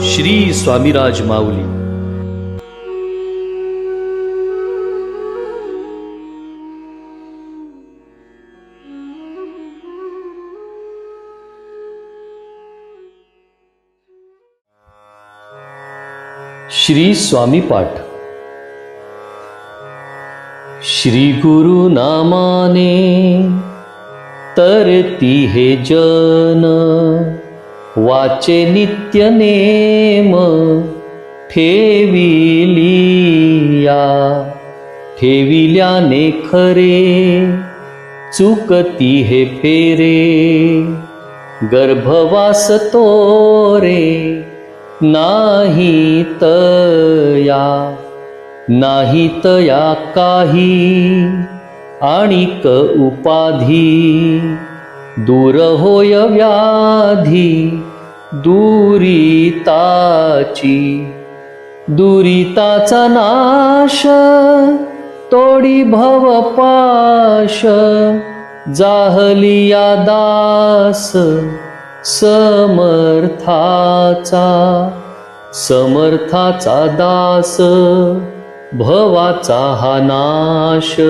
श्री स्वामीराज माऊली. श्री स्वामी पाठ. श्री गुरु नामाने तरती हे जन. वाचे नित्य नेम ठेविलिया ठेविल्याने खरे चुकती हे फेरे. गर्भवास तोरे नाही तया नाही तया काही आणिक उपाधी. दूर होय व्याधी दुरिताची. दुरिताचा नाश तोडी भवपाश जाहलिया दास समर्थाचा. समर्थाचा दास भवाचा हा नाश.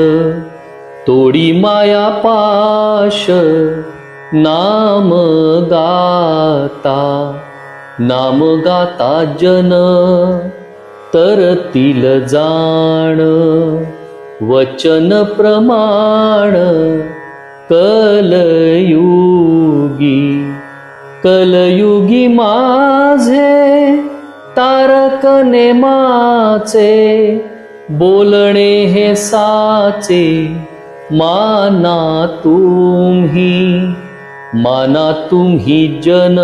तोडी माया पाश नाम गाता नाम गाता जन तरतील जाण वचन प्रमाण कलयुगी कलयुगी माझे तारक नेमाचे बोलणे हे साचे माना तुम्ही. माना तुम्ही जन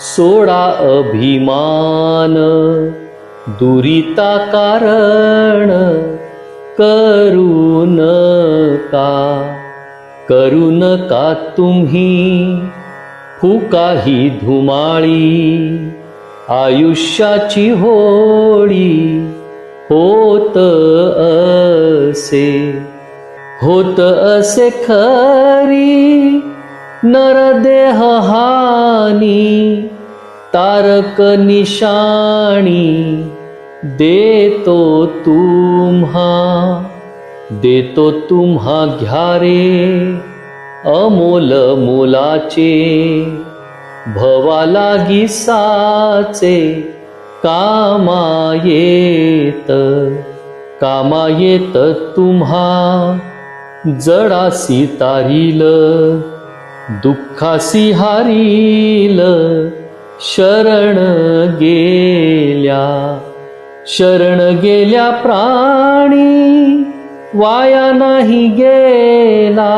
सोडा अभिमान। दुरिता कारण करू नका करू नका तुम्ही फुकाही धुमाळी। आयुष्याची होळी होत असे होत असे खरी नरदेह हानी तारक निशाणी देतो तुम्हा देतो तुम्हा घ्या रे अमोल मोलाचे भवा लागी साचे कामा येत कामा येत तुम्हा जडासी तारील दुःखासी हारील शरण गेल्या शरण गेल्या प्राणी वाया नाही गेला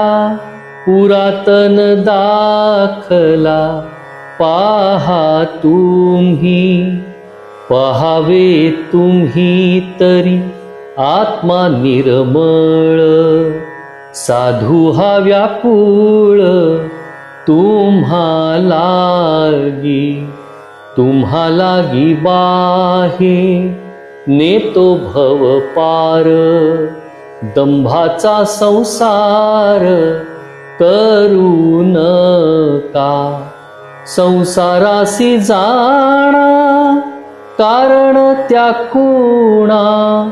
पुरातन दाखला पाहा तुम्ही पहावे तुम्ही तरी आत्मा निर्मळ साधू हा व्याकुळ तुम्हालागी तुम्हालागी बाहे नेतो भव पार दंभाचा संसार करू नका संसारासी जाणा कारण त्या कुणा?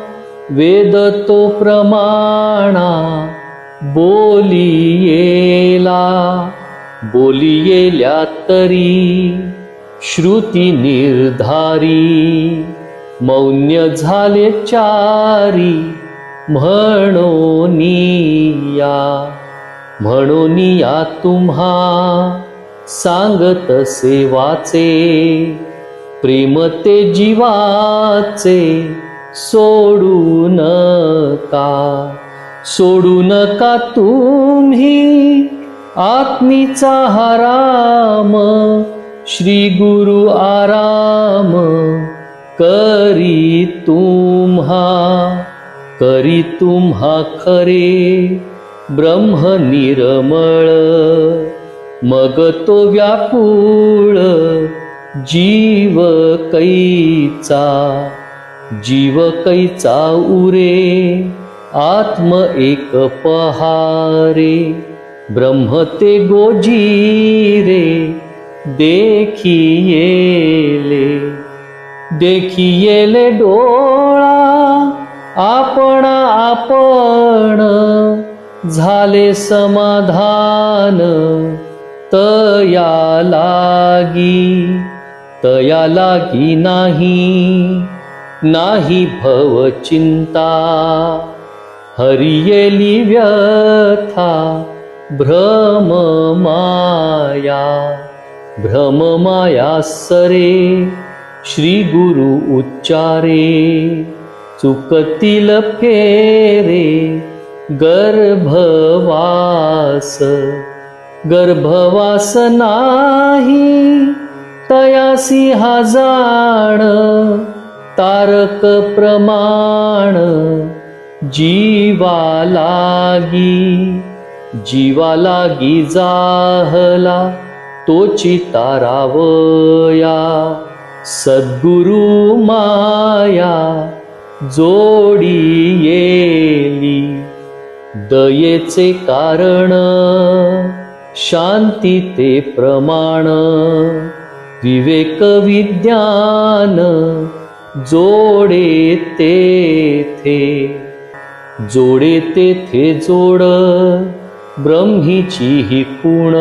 वेद तो प्रमाणा बोली येला बोली तरी श्रुती निर्धारी मौन्य झाले चारी म्हणोनिया या या तुम्हा सांगत सेवाचे प्रेम ते जीवाचे सोडू नका सोडू नका तुम्ही आत्मीचा हराम श्री गुरु आराम करी तुम्हा करी तुम्हा खरे ब्रह्म निरमळ. मग तो व्याकुळ जीव कैचा जीव कैचा उरे आत्म एक पहारे. ब्रह्म ते गोजीरे देखियेले. देखियेले डोळा आपण आपण झाले समाधान. तया लागी तया लागी नाही नाही भव चिंता. हरियेली व्यथा भ्रम माया भ्रम माया सरे श्री गुरु उच्चारे चुकतील फेरे गर्भवास गर्भवास नाही तयासी हा जाण तारक प्रमाण जीवा लागी. जीवाला गिजाहला जाहला तोची तारावया. सद्गुरु माया जोडी येली. दयेचे कारण शांती ते प्रमाण. विवेक विज्ञान जोडे तेथे. जोडे तेथे जोड ब्रह्मीची ही कुण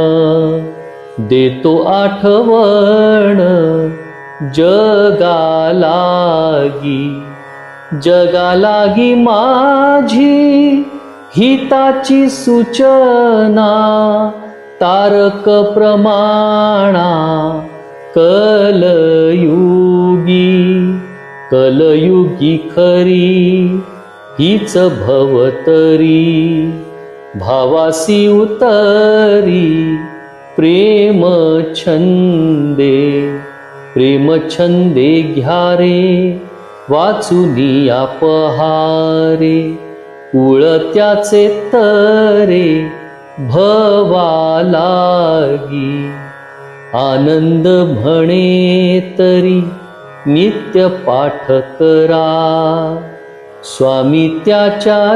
देतो आठवण जगालागी. जगालागी माझी हिताची सूचना तारक प्रमाणा कलयुगी. कलयुगी खरी हीच भवतरी भावासी उतरी प्रेम छंदे प्रेम छंदे घ्यारे वाचुनी पहारे उळत्याचे त्याचे तरे भवा लागी. आनंद म्हणे तरी नित्य पाठ करा स्वामी त्याच्या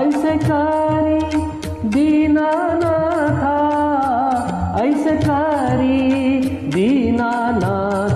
ऐसे करी दीनानाथा ऐसे करी दीनानाथा।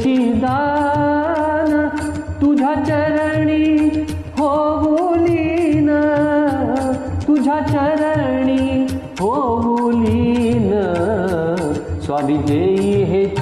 चरणी होऊलीन स्वामी जे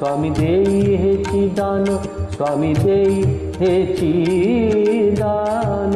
स्वामी देई हेची दान स्वामी देई हेची दान